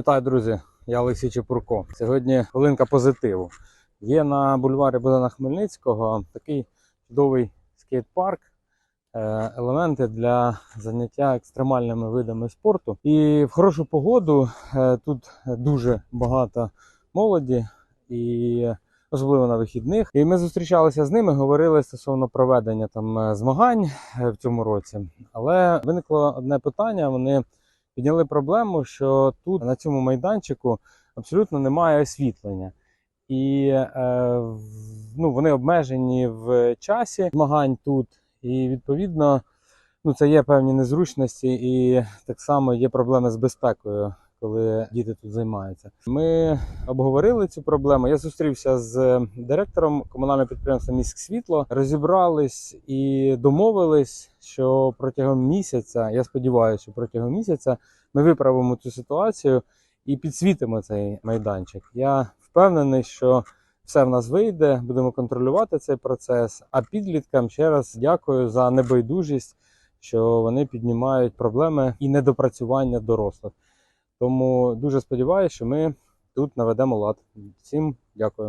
Вітаю, друзі! Я Олексій Чепурко. Сьогодні хвилинка позитиву. Є на бульварі Богдана Хмельницького такий чудовий скейт-парк, е, елементи для заняття екстремальними видами спорту. І в хорошу погоду е, тут дуже багато молоді і особливо на вихідних. І ми зустрічалися з ними, говорили стосовно проведення там е, змагань в цьому році. Але виникло одне питання. Вони підняли проблему, що тут на цьому майданчику абсолютно немає освітлення. І е, ну, вони обмежені в часі змагань тут. І відповідно ну, це є певні незручності, і так само є проблеми з безпекою, коли діти тут займаються. Ми обговорили цю проблему. Я зустрівся з директором комунального підприємства Міськ Світло, розібрались і домовились, що протягом місяця, я сподіваюся, що протягом місяця ми виправимо цю ситуацію і підсвітимо цей майданчик. Я впевнений, що все в нас вийде, будемо контролювати цей процес. А підліткам ще раз дякую за небайдужість, що вони піднімають проблеми і недопрацювання дорослих. Тому дуже сподіваюся, що ми тут наведемо лад. Всім дякую.